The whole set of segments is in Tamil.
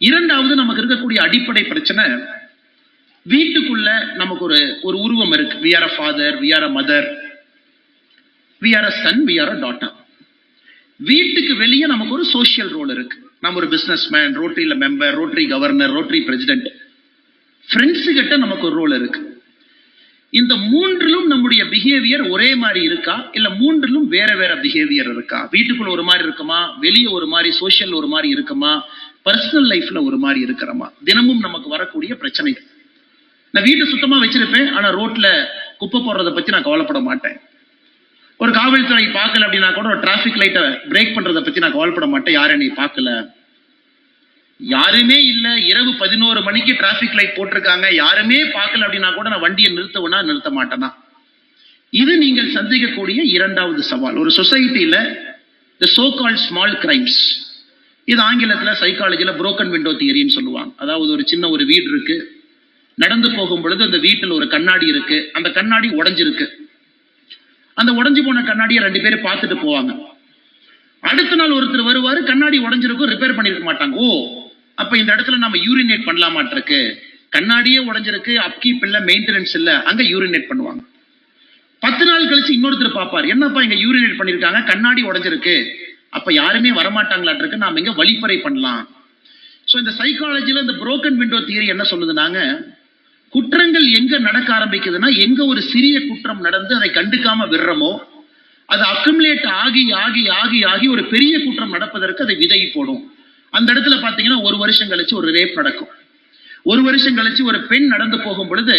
இரண்டாவது நமக்கு இருக்கக்கூடிய அடிப்படை பிரச்சனை வீட்டுக்குள்ள நமக்கு ஒரு ஒரு உருவம் இருக்கு. We are a father we are a mother we are a son we are a daughter வீட்டுக்கு வெளியே நமக்கு ஒரு சோசியல் ரோல் இருக்கு. நம்ம ஒரு business man ரோட்டரியில member Rotary governor Rotary president friends கிட்ட நமக்கு ஒரு ரோல் இருக்கு. இந்த மூன்றிலும் நம்முடைய பிஹேவியர் ஒரே மாதிரி இருக்கா? இல்ல மூன்றிலும் வேற வேற பிஹேவியர் இருக்கா? வீட்டுக்குள்ள ஒரு மாதிரி இருக்குமா? வெளியே ஒரு மாதிரி சோஷியல் ஒரு மாதிரி இருக்குமா? பர்சனல் லைஃப்ல ஒரு மாதிரி இருக்கிறோமா? தினமும் நமக்கு வரக்கூடிய பிரச்சனைகள். நான் வீட்டை சுத்தமா வச்சிருப்பேன் ஆனா ரோட்ல குப்பை போடுறத பத்தி நான் கவலைப்பட மாட்டேன். ஒரு காவல்துறை பார்க்கல அப்படின்னா கூட ஒரு டிராபிக் லைட்டை பிரேக் பண்றதை பத்தி நான் கவலைப்பட மாட்டேன். யாரும் என்னை பார்க்கல. யாருமே இல்ல. இரவு பதினோரு மணிக்கு டிராபிக் லைட் போட்டிருக்காங்க. யாருமே பார்க்கல அப்படின்னா கூட நான் வண்டியை நிறுத்தவனா நிறுத்த மாட்டேனா? இது நீங்கள் சந்திக்கக்கூடிய இரண்டாவது சவால். ஒரு சொசைட்டியில the so called small crimes இது ஆங்கிலத்தில் சைக்காலஜியில் புரோக்கன் விண்டோ தியரின்னு சொல்லுவாங்க. அதாவது ஒரு சின்ன ஒரு வீடு இருக்கு. நடந்து போகும் பொழுது அந்த வீட்டில் ஒரு கண்ணாடி இருக்கு. அந்த கண்ணாடி உடஞ்சிருக்கு. அந்த உடஞ்சி போன கண்ணாடியை ரெண்டு பேரும் பார்த்துட்டு போவாங்க. அடுத்த நாள் ஒருத்தர் வருவார் கண்ணாடி உடஞ்சிருக்கும் ரிப்பேர் பண்ணிருக்க மாட்டாங்க. ஓ அப்ப இந்த இடத்துல நம்ம யூரினேட் பண்ணலாமாட்டிருக்கு. கண்ணாடியே உடஞ்சிருக்கு அப்கீப் இல்ல மெயின்டெனன்ஸ் இல்ல அங்க யூரினேட் பண்ணுவாங்க. பத்து நாள் கழிச்சு இன்னொருத்தர் பார்ப்பார். என்னப்பா இங்க யூரினேட் பண்ணிருக்காங்க? கண்ணாடி உடஞ்சிருக்கு. அப்ப யாருமே வரமாட்டாங்களாட்டிருக்கு நாம இங்க வழிப்பறை பண்ணலாம். சோ இந்த சைக்காலஜில இந்த புரோக்கன் விண்டோ தியரி என்ன சொல்லுதுனாங்க குற்றங்கள் எங்க நடக்க ஆரம்பிக்குதுன்னா எங்க ஒரு சிறிய குற்றம் நடந்து அதை கண்டுக்காம விடுறோமோ அது அக்குமுலேட் ஆகி ஆகி ஆகி ஆகி ஒரு பெரிய குற்றம் நடப்பதற்கு அதை விதை போடும். அந்த இடத்துல பாத்தீங்கன்னா ஒரு வருஷம் கழிச்சு ஒரு ரேப் நடக்கும். ஒரு வருஷம் கழிச்சு ஒரு பெண் நடந்து போகும் பொழுது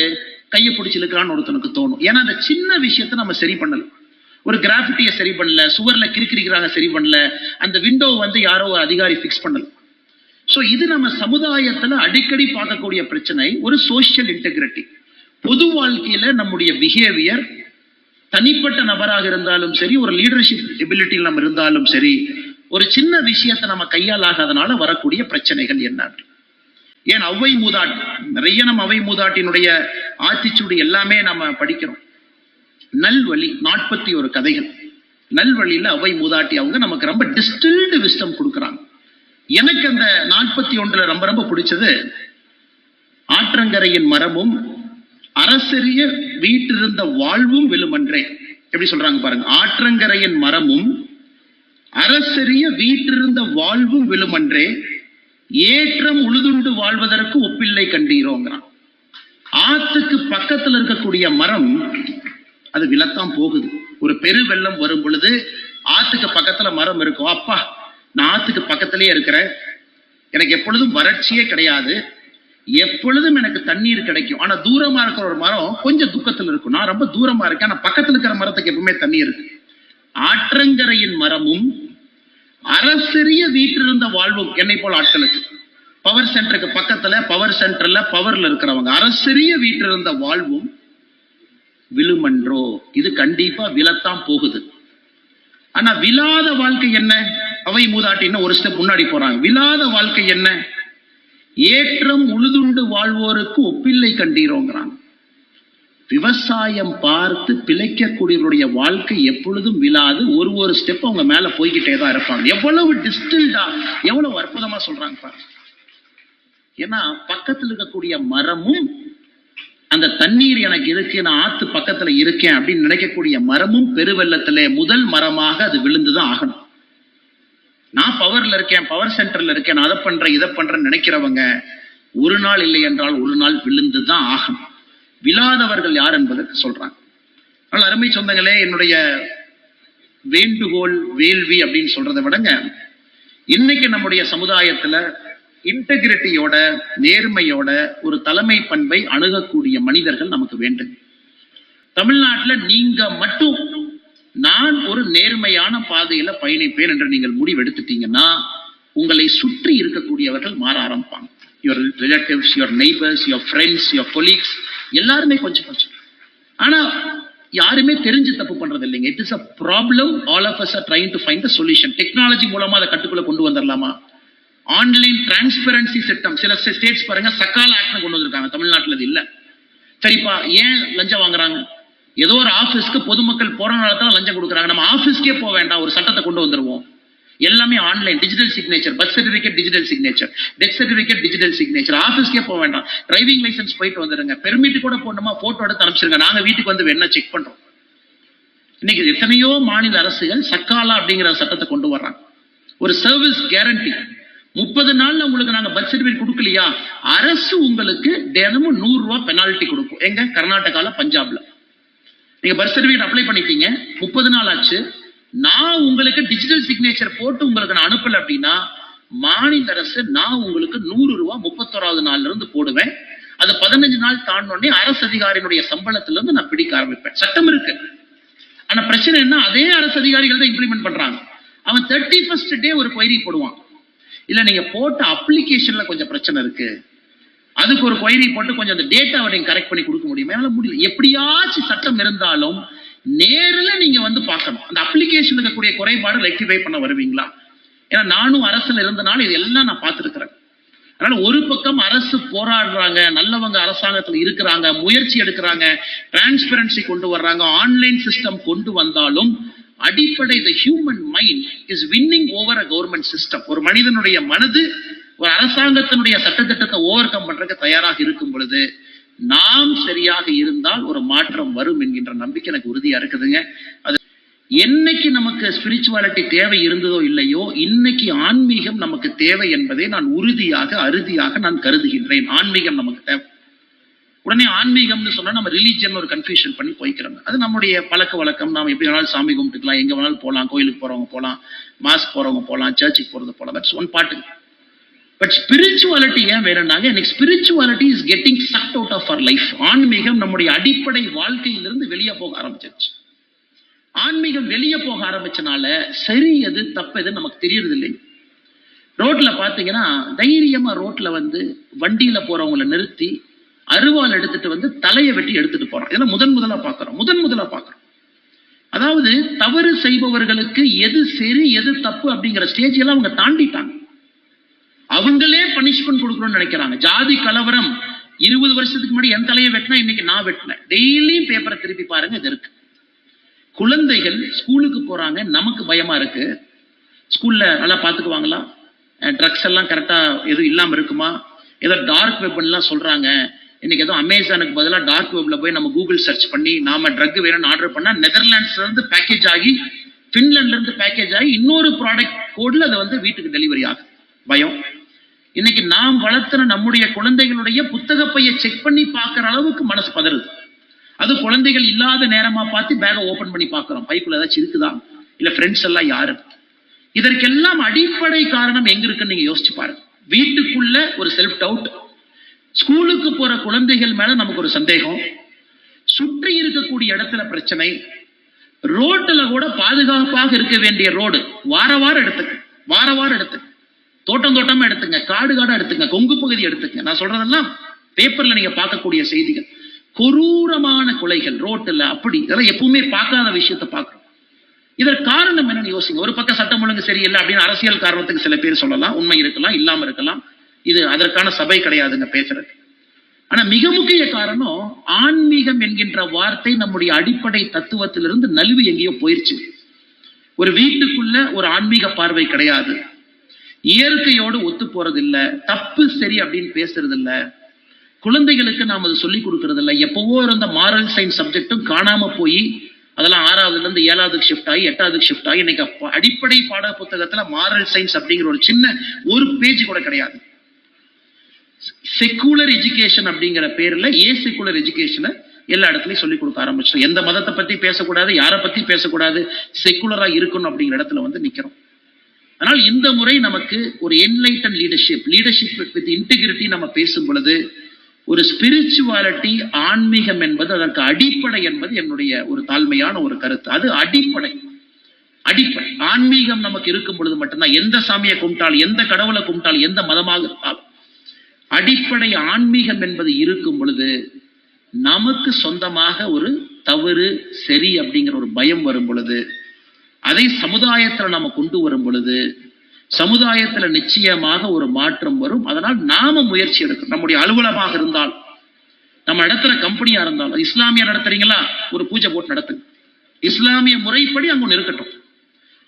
கையை பிடிச்சிருக்கிறான்னு ஒருத்தனுக்கு தோணும். ஏன்னா அந்த சின்ன விஷயத்தை நம்ம சரி பண்ணலாம் ஒரு கிராஃபிட்டியை சரி பண்ணல சுவர்ல கிறுக்கிறிக்கிறாங்க சரி பண்ணல அந்த விண்டோ வந்து யாரோ ஒரு அதிகாரி ஃபிக்ஸ் பண்ணல. சோ இது நம்ம சமுதாயத்துல அடிக்கடி பார்க்கக்கூடிய பிரச்சனை ஒரு சோஷியல் இன்டெகிரிட்டி பொது வாழ்க்கையில நம்முடைய பிஹேவியர் தனிப்பட்ட நபராக இருந்தாலும் சரி ஒரு லீடர்ஷிப் எபிலிட்டியில் நம்ம இருந்தாலும் சரி ஒரு சின்ன விஷயத்தை நம்ம கையாளாகாதனால வரக்கூடிய பிரச்சனைகள் என்ன ஏன் அவ்வை மூதாட்டி நிறைய நம்ம அவை மூதாட்டினுடைய ஆத்திச்சூடு எல்லாமே நம்ம படிக்கிறோம். நல்வழி நாற்பத்தி ஒரு கதைகள். நல்வழியில அவை மூதாட்டி அவங்க நமக்கு ரொம்ப டிஸ்டில்டு விஸ்டம் கொடுக்குறாங்க. எனக்கு அந்த நாற்பத்தி ஒன்றுல ரொம்ப ரொம்ப பிடிச்சது ஆற்றங்கரையின் மரமும் அரசரிய வீட்டிருந்த வாழ்வும் விழுமன்றே. எப்படி சொல்றாங்க பாருங்க? ஆற்றங்கரையின் மரமும் அரசரிய வீட்டிருந்த வாழ்வும் விழுமன்றே. ஏற்றம் உழுதுண்டு வாழ்வதற்கு ஒப்பில்லை கண்டீரோங்கிறான். ஆத்துக்கு பக்கத்துல இருக்கக்கூடிய மரம் அது விலத்தான் போகுது. ஒரு பெரு வெள்ளம் வரும் பொழுது ஆத்துக்கு பக்கத்துல மரம் இருக்கும். அப்பா நான் ஆத்துக்கு பக்கத்திலேயே இருக்கிறேன். எனக்கு எப்பொழுதும் வறட்சியே கிடையாது. எப்பொழுதும் எனக்கு தண்ணீர் கிடைக்கும். ஆனா தூரமா இருக்கிற ஒரு மரம் கொஞ்சம் துக்கத்துல இருக்கும். நான் ரொம்ப தூரமா இருக்கேன். ஆனா பக்கத்துல இருக்கிற மரத்துக்கு எப்பவுமே தண்ணி இருக்கு. ஆற்றங்கரையின் மரமும் அரசரிய வீட்டிலிருந்த வாழ்வும் என்னை போல ஆட்களுக்கு. பவர் சென்டருக்கு பக்கத்துல பவர் சென்டர்ல பவர்ல இருக்கிறவங்க. அரசரிய வீட்டிலிருந்த வாழ்வும் விழுமன்றோ? இது கண்டிப்பா விழத்தான் போகுது. ஆனா விழாத வாழ்க்கை என்ன? அவை மூதாட்டின்னு ஒரு ஸ்டெப் முன்னாடி போறாங்க. விழாத வாழ்க்கை என்ன? ஏற்றம் உழுதுண்டு வாழ்வோருக்கு ஒப்பில்லை கண்டீரோங்கிறாங்க. விவசாயம் பார்த்து பிழைக்கக்கூடியவருடைய வாழ்க்கை எப்பொழுதும் விழாது. ஒரு ஒரு ஸ்டெப் அவங்க மேல போய்கிட்டே தான் இருப்பாங்க. எவ்வளவு டிஸ்டில்டா எவ்வளவு அற்புதமா சொல்றாங்க பாருங்க. ஏன்னா பக்கத்துல இருக்கக்கூடிய மரமும் அந்த தண்ணீர் எனக்கு இருக்கு நான் ஆத்து பக்கத்துல இருக்கேன் அப்படின்னு நினைக்கக்கூடிய மரமும் பெருவெள்ளத்திலே முதல் மரமாக அது விழுந்துதான் ஆகணும். நான் பவர்ல இருக்கேன் பவர் சென்டர்ல இருக்கேன் நான் அதை பண்றேன் இதை பண்றேன்னு நினைக்கிறவங்க ஒரு நாள் இல்லை என்றால் ஒரு நாள் விழுந்துதான் ஆகணும். விழாதவர்கள் யார் என்பதற்கு சொல்றாங்க. ஆனால் அருமை சொந்தங்களே என்னுடைய வேண்டுகோள் வேள்வி அப்படின்னு சொல்றதை விடங்க இன்னைக்கு நம்முடைய சமுதாயத்துல இன்டெகிரிட்டியோட நேர்மையோட ஒரு தலைமை பண்பை அணுகக்கூடிய மனிதர்கள் நமக்கு வேண்டும். தமிழ்நாட்டுல நீங்க மட்டும் நான் ஒரு நேர்மையான பாதையில பயணிப்பேன் என்று நீங்கள் முடிவெடுத்துட்டீங்கன்னா உங்களை சுற்றி இருக்கக்கூடியவர்கள் மாற ஆரம்பிப்பாங்க. Your relatives your neighbours your friends your colleagues எல்லாருமே கொஞ்சம் கொஞ்சம். ஆனா யாருமே தெரிஞ்சு தப்பு பண்றது இல்லைங்க it is a problem all of us trying to find the solution technology மூலமா அதை கட்டுக்குள்ள கொண்டு வந்துடலாமா ஆன்லைன் டிரான்ஸ்பரன்சி சட்டம் சில ஸ்டேட்ஸ் பாருங்க சக்கால ஆக்ட் கொண்டு வந்திருக்காங்க. தமிழ்நாட்டில் இது இல்ல. சரிப்பா ஏன் லஞ்சம் வாங்குறாங்க? ஏதோ ஒரு ஆஃபீஸ்க்கு பொதுமக்கள் போற தான் லஞ்சம் கொடுக்குறாங்க. நம்ம ஆஃபீஸ்க்கே போக வேண்டாம். ஒரு சட்டத்தை கொண்டு வந்துருவோம். எல்லாமே online digital signature birth certificate digital signature death certificate digital signature ஆஃபீஸ்க்கே போக வேண்டாம். டிரைவிங் லைசென்ஸ் போயிட்டு வந்துருங்க. பெர்மிட் கூட போடணுமா? போட்டோ எடுத்து அனுப்பிச்சிருங்க. நாங்க வீட்டுக்கு வந்து வேணா செக் பண்றோம். இன்னைக்கு எத்தனையோ மாநில அரசுகள் சக்காலா அப்படிங்கிற சட்டத்தை கொண்டு வர்றாங்க. ஒரு சர்வீஸ் கேரண்டி முப்பது நாள்ல உங்களுக்கு நாங்க பர்த் சர்டிபிகேட் கொடுக்கலையா? அரசு உங்களுக்கு தினமும் நூறு ரூபாய் பெனால்டி கொடுக்கும். எங்க? கர்நாடகால பஞ்சாப்ல. நீங்க பர்த் சர்டிபிகேட் அப்ளை பண்ணிட்டீங்க. முப்பது நாள் ஆச்சு. நான் உங்களுக்கு டிஜிட்டல் சிக்னேச்சர் போட்டு உங்களுக்கு நான் அனுப்பல அப்படின்னா மாநில அரசு நான் உங்களுக்கு நூறு ரூபாய் முப்பத்தோராவது நாள்ல இருந்து போடுவேன். அது பதினஞ்சு நாள் தாண்டோடனே அரசு அதிகாரியினுடைய சம்பளத்துல இருந்து நான் பிடிக்க ஆரம்பிப்பேன். சட்டம் இருக்கு. ஆனா பிரச்சனை என்ன? அதே அரசு அதிகாரிகள் தான் இம்ப்ளிமெண்ட் பண்றாங்க. அவன் தேர்ட்டி ஃபர்ஸ்ட் டே ஒரு கொயரி போடுவான். இல்ல நீங்க போட்ட அப்ளிகேஷன்ல கொஞ்சம் பிரச்சனை இருக்கு. அதுக்கு ஒரு கொயரி போட்டு கொஞ்சம் அந்த டேட்டாவை நீங்க கரெக்ட் பண்ணி கொடுக்க முடியுமா? என்னால முடியல. எப்படியாச்சும் சட்டம் இருந்தாலும் நேர்ல நீங்க வந்து பார்க்கணும். அந்த அப்ளிகேஷன் இருக்கக்கூடிய குறைபாடு ரெக்டிஃபை பண்ண வருவீங்களா? ஏன்னா நானும் அரசுல இருந்தனால இது எல்லாம் நான் பார்த்துருக்கிறேன். அதனால ஒரு பக்கம் அரசு போராடுறாங்க நல்லவங்க அரசாங்கத்தில் இருக்கிறாங்க முயற்சி எடுக்கிறாங்க டிரான்ஸ்பரன்சி கொண்டு வர்றாங்க ஆன்லைன் சிஸ்டம் கொண்டு வந்தாலும் அடிப்படை the human mind is winning over a government system ஒரு மனிதனுடைய மனது ஒரு அரசாங்கத்தினுடைய சட்டத்திட்டத்தை ஓவர் கம் பண்றதுக்கு தயாராக இருக்கும் பொழுது நாம் சரியாக இருந்தால் ஒரு மாற்றம் வரும் என்கின்ற நம்பிக்கை எனக்கு உறுதியா இருக்குதுங்க. அது என்னைக்கு நமக்கு ஸ்பிரிச்சுவாலிட்டி தேவை இருந்ததோ இல்லையோ இன்னைக்கு ஆன்மீகம் நமக்கு தேவை என்பதை நான் உறுதியாக அறுதியாக நான் கருதுகின்றேன். ஆன்மீகம் நமக்கு தேவை. உடனே ஆன்மீகம்னு சொன்னா நம்ம ரிலீஜியன் ஒரு கன்ஃபியூஷன் பண்ணி போய்க்கிறாங்க அது நம்முடைய பழக்க வழக்கம். நாம் எப்படி வேணாலும் சாமி கும்பிட்டுக்கலாம். எங்க வேணாலும் போகலாம் கோயிலுக்கு போறவங்க போகலாம் மாஸ்க் போறவங்க போகலாம் சர்ச்சுக்கு போறது போகலாம் that's one part but spirituality ஏன் வேணும்னாங்க? எனக்கு spirituality is getting sucked out of our life ஆன்மீகம் நம்முடைய அடிப்படை வாழ்க்கையிலிருந்து வெளியே போக ஆரம்பிச்சிருச்சு. ஆன்மீகம் வெளியே போக ஆரம்பிச்சனால சரி எது தப்பு எது நமக்கு தெரியறது இல்லை ரோட்ல பாத்தீங்கன்னா தைரியமா ரோட்ல வந்து வண்டியில போறவங்களை நிறுத்தி அருவாள் எடுத்துட்டு வந்து தலையை வெட்டி எடுத்துட்டு போறான். இதெல்லாம் முதன் முதலா பாக்குறோம் முதன் முதலா பாக்குறோம் அதாவது தவறு செய்பவர்களுக்கு எது சரி எது தப்பு அப்படிங்கிற ஸ்டேஜ் எல்லாம் அவங்க தாண்டிட்டாங்க. அவங்களே பனிஷ்மெண்ட் கொடுக்கணும்னு நினைக்கிறாங்க. ஜாதி கலவரம். இருபது வருஷத்துக்கு முன்னாடி என் தலையை வெட்டினா இன்னைக்கு நான் வெட்டினேன். டெய்லியும் பேப்பரை திருப்பி பாருங்க இது இருக்கு. குழந்தைகள் ஸ்கூலுக்கு போறாங்க நமக்கு பயமா இருக்கு. ஸ்கூல்ல நல்லா பாத்துக்குவாங்களா ட்ரக்ஸ் எல்லாம் கரெக்டா எதுவும் இல்லாம இருக்குமா? ஏதோ டார்க் வெப்பன்லாம் சொல்றாங்க. இன்னைக்கு எதுவும் அமேசானுக்கு பதிலாக டார்க் வெப்ல போய் நம்ம கூகுள் சர்ச் பண்ணி நாம ட்ரக் வேணும்னு ஆர்டர் பண்ணா நெதர்லாண்ட்ஸ்ல இருந்து பேக்கேஜ் ஆகி பின்லாண்ட்ல இருந்து பேக்கேஜ் ஆகி இன்னொரு ப்ராடக்ட் கோட்ல அது வந்து வீட்டுக்கு டெலிவரி ஆகும் பயம். இன்னைக்கு நாம் வளர்த்துன நம்முடைய குழந்தைகளுடைய புத்தக பையை செக் பண்ணி பார்க்குற அளவுக்கு மனசு பதறுது. அது குழந்தைகள் இல்லாத நேரமா பார்த்து பேக்கை ஓபன் பண்ணி பார்க்குறோம். பைக்குள்ள ஏதாச்சும் இருக்குதா? இல்ல ஃப்ரெண்ட்ஸ் எல்லாம் யாரு? இதற்கெல்லாம் அடிப்படை காரணம் எங்க இருக்குன்னு நீங்க யோசிச்சு பாருங்க. வீட்டுக்குள்ள ஒரு செல்ஃப் டவுட் ஸ்கூலுக்கு போற குழந்தைகள் மேல நமக்கு ஒரு சந்தேகம். சுற்றி இருக்கக்கூடிய இடத்துல பிரச்சனை. ரோட்டுல கூட பாதுகாப்பாக இருக்க வேண்டிய ரோடு. வார வாரம் எடுத்துக்க. வார வாரம் எடுத்துக்க. தோட்டம் தோட்டமா எடுத்துங்க. காடு காடா எடுத்துங்க. கொங்கு பகுதி எடுத்துங்க. நான் சொல்றதெல்லாம் பேப்பர்ல நீங்க பார்க்கக்கூடிய செய்திகள். கொரூரமான கொலைகள் ரோட்டுல அப்படி. இதெல்லாம் எப்பவுமே பார்க்காத விஷயத்த பார்க்கணும். இதற்கு காரணம் என்னன்னு யோசிங்க. ஒரு பக்கம் சட்டம் ஒழுங்கு சரியில்லை அப்படின்னு அரசியல் காரணத்துக்கு சில பேர் சொல்லலாம். உண்மை இருக்கலாம் இல்லாம இருக்கலாம். இது அதற்கான சபை கிடையாதுங்க பேசுறது ஆனா மிக முக்கிய காரணம் ஆன்மீகம் என்கின்ற வார்த்தை நம்முடைய அடிப்படை தத்துவத்திலிருந்து நழுவி எங்கேயோ போயிருச்சு. ஒரு வீட்டுக்குள்ள ஒரு ஆன்மீக பார்வை கிடையாது. இயற்கையோடு ஒத்து போறது இல்ல தப்பு சரி அப்படின்னு பேசுறது இல்ல குழந்தைகளுக்கு நாம் அதை சொல்லிக் கொடுக்கறது இல்ல எப்பவோ இருந்த மாரல் சயின்ஸ் சப்ஜெக்டும் காணாம போய் அதெல்லாம் ஆறாவதுல இருந்து ஏழாவதுக்கு ஷிஃப்ட் ஆகி எட்டாவதுக்கு ஷிஃப்ட் ஆகி இன்னைக்கு அடிப்படை பாட புத்தகத்துல மாரல் சயின்ஸ் அப்படிங்கிற ஒரு சின்ன ஒரு பேஜ் கூட கிடையாது. செக்குலர் எஜுகேஷன் அப்படிங்கிற பேர்ல ஏ செக்குலர் எஜுகேஷனை எல்லா இடத்துலயும் சொல்லிக் கொடுக்க ஆரம்பிச்சிடும் எந்த மதத்தை பத்தி பேசக்கூடாது யாரை பத்தி பேசக்கூடாது செக்குலரா இருக்கணும் அப்படிங்கிற இடத்துல வந்து நிக்கிறோம். அதனால் இந்த முறை நமக்கு ஒரு enlighten leadership leadership with integrity நம்ம பேசும் பொழுது ஒரு ஸ்பிரிச்சுவாலிட்டி ஆன்மீகம் என்பது அதற்கு அடிப்படை என்பது என்னுடைய ஒரு தாழ்மையான ஒரு கருத்து. அது அடிப்படை. அடிப்படை. ஆன்மீகம் நமக்கு இருக்கும் பொழுது மட்டும்தான் எந்த சாமியை கும்பிட்டாலும் எந்த கடவுளை கும்பிட்டாலும் எந்த மதமாக அடிப்படை ஆன்மீகம் என்பது இருக்கும் பொழுது நமக்கு சொந்தமாக ஒரு தவறு சரி அப்படிங்கிற ஒரு பயம் வரும் பொழுது அதை சமுதாயத்தில் நாம கொண்டு வரும் பொழுது சமுதாயத்துல நிச்சயமாக ஒரு மாற்றம் வரும். அதனால் நாம முயற்சி எடுக்கணும். நம்முடைய அலுவலமாக இருந்தால் நம்ம நடத்துற கம்பெனியா இருந்தாலும் இஸ்லாமிய நடத்துறீங்களா? ஒரு பூஜை போட்டு நடத்துங்க இஸ்லாமிய முறைப்படி அங்க ஒன்று இருக்கட்டும்.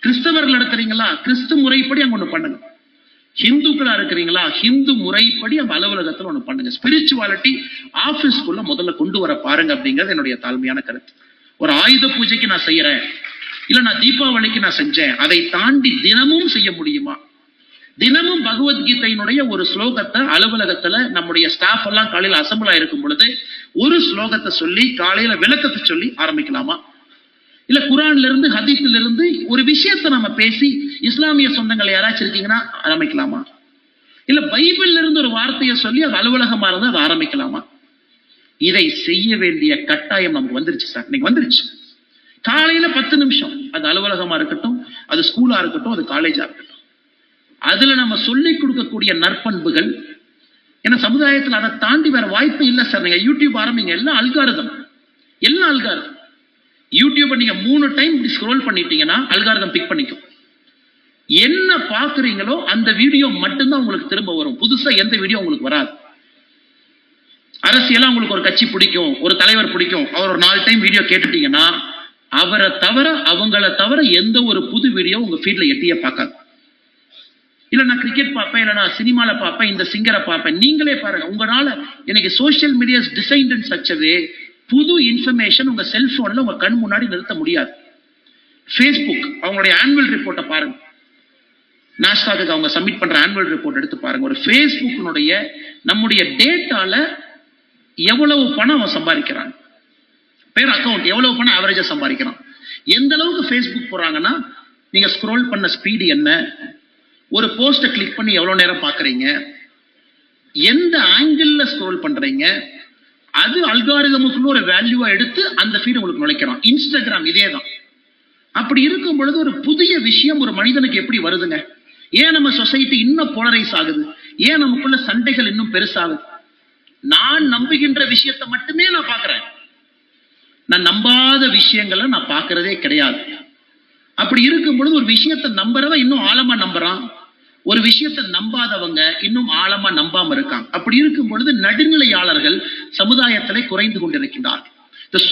கிறிஸ்தவர்கள் நடத்துறீங்களா? கிறிஸ்து முறைப்படி அங்க ஒன்று பண்ணுங்க. ஹிந்துக்களா இருக்கிறீங்களா? ஹிந்து முறைப்படி அந்த அலுவலகத்துல ஒண்ணு பண்ணுங்க. ஸ்பிரிச்சுவாலிட்டி ஆபீஸ்க்குள்ள முதல்ல கொண்டு வர பாருங்க அப்படிங்கிறது என்னுடைய தாழ்மையான கருத்து. ஒரு ஆயுத பூஜைக்கு நான் செய்யறேன். இல்ல நான் தீபாவளிக்கு நான் செஞ்சேன். அதை தாண்டி தினமும் செய்ய முடியுமா? தினமும் பகவத்கீதையினுடைய ஒரு ஸ்லோகத்தை அலுவலகத்துல நம்முடைய ஸ்டாஃப் எல்லாம் காலையில அசம்பிள் ஆயிருக்கும் பொழுது ஒரு ஸ்லோகத்தை சொல்லி காலையில விளக்கத்தை சொல்லி ஆரம்பிக்கலாமா? இல்ல குரான்ல இருந்து ஹதீஸ்ல இருந்து ஒரு விஷயத்தை நம்ம பேசி இஸ்லாமிய சொந்தங்கள் யாராச்சும் இருக்கீங்கன்னா ஆரம்பிக்கலாமா? இல்ல பைபிள்ல இருந்து ஒரு வார்த்தையை சொல்லி அது அலுவலகமா இருந்து அதை ஆரம்பிக்கலாமா? இதை செய்ய வேண்டிய கட்டாயம் நமக்கு வந்துருச்சு சார். இன்னைக்கு வந்துருச்சு. காலையில பத்து நிமிஷம். அது அலுவலகமா இருக்கட்டும் அது ஸ்கூலா இருக்கட்டும் அது காலேஜா இருக்கட்டும். அதுல நம்ம சொல்லிக் கொடுக்கக்கூடிய நற்பண்புகள் ஏன்னா சமுதாயத்துல அதை தாண்டி வேற வாய்ப்பு இல்லை சார். நீங்க யூடியூப் ஆரம்பிங்க. எல்லாம் அல்காரதம் எல்லாம் அல்காரதம் யூடியூப்பை நீங்க மூணு டைம் இப்படி ஸ்க்ரோல் பண்ணிட்டீங்கன்னா அல்காரதம் பிக் பண்ணிக்கும். என்ன பாக்குறீங்களோ அந்த வீடியோ மட்டும்தான் உங்களுக்கு திரும்ப வரும். புதுசா எந்த வீடியோ உங்களுக்கு வராது. அரசியலாக உங்களுக்கு ஒரு கட்சி பிடிக்கும் ஒரு தலைவர் பிடிக்கும் அவர் ஒரு நாலு டைம் வீடியோ கேட்டுட்டீங்கன்னா அவரை தவிர அவங்கள தவிர எந்த ஒரு புது வீடியோ உங்க ஃபீல்டில் எட்டியே பார்க்காது. இல்ல நான் கிரிக்கெட் பார்ப்பேன் இல்ல நான் சினிமால பார்ப்பேன் இந்த சிங்கரை பார்ப்பேன். நீங்களே பாருங்க உங்களால எனக்கு சோஷியல் மீடியாஸ் டிசைன்ட் சச்சவே புது இன்ஃபர்மேஷன் உங்க செல்போன்ல உங்க கண் முன்னாடி நிறுத்த முடியாது. ஃபேஸ்புக் அவங்களுடைய ஆனுவல் ரிப்போர்ட்டை பாருங்க. நாஸ்டாக்கு அவங்க சப்மிட் பண்ற ஆனுவல் ரிப்போர்ட் எடுத்து பாருங்க. ஒரு ஃபேஸ்புக்கினுடைய நம்முடைய டேட்டால எவ்வளவு பணம் அவன் சம்பாதிக்கிறான். பேர் அக்கௌண்ட் எவ்வளவு பணம் ஆவரேஜா சம்பாதிக்கிறான். எந்த அளவுக்கு ஃபேஸ்புக் போறாங்கன்னா நீங்க ஸ்க்ரோல் பண்ண ஸ்பீடு என்ன? ஒரு போஸ்ட்டை கிளிக் பண்ணி எவ்வளவு நேரம் பாக்குறீங்க? எந்த ஆங்கிள் ஸ்க்ரோல் பண்றீங்க? அது அல்காரிதமுக்குள்ள ஒரு வேல்யூவா எடுத்து அந்த ஃபீட் உங்களுக்கு நுழைக்கிறான் இன்ஸ்டாகிராம் இதே தான் அப்படி இருக்கும் பொழுது ஒரு புதிய விஷயம் ஒரு மனிதனுக்கு எப்படி வருதுங்க? ஏன் நம்ம சொசைட்டி இன்னும் போலரைஸ் ஆகுது? ஏன் நமக்குள்ள சண்டைகள் இன்னும் பெருசாகுது? நான் நம்புகின்ற விஷயத்தை மட்டுமே நான் பார்க்கிறேன். நான் நம்பாத விஷயங்களை நான் பார்க்கறதே கிடையாது. அப்படி இருக்கும் பொழுது ஒரு விஷயத்தை நம்புறவன் இன்னும் ஆழமா நம்புறான். ஒரு விஷயத்தை நம்பாதவங்க இன்னும் ஆழமா நம்பாம இருக்காங்க. அப்படி இருக்கும் பொழுது நடுநிலையாளர்கள் சமுதாயத்திலே குறைந்து கொண்டிருக்கின்றார்கள்.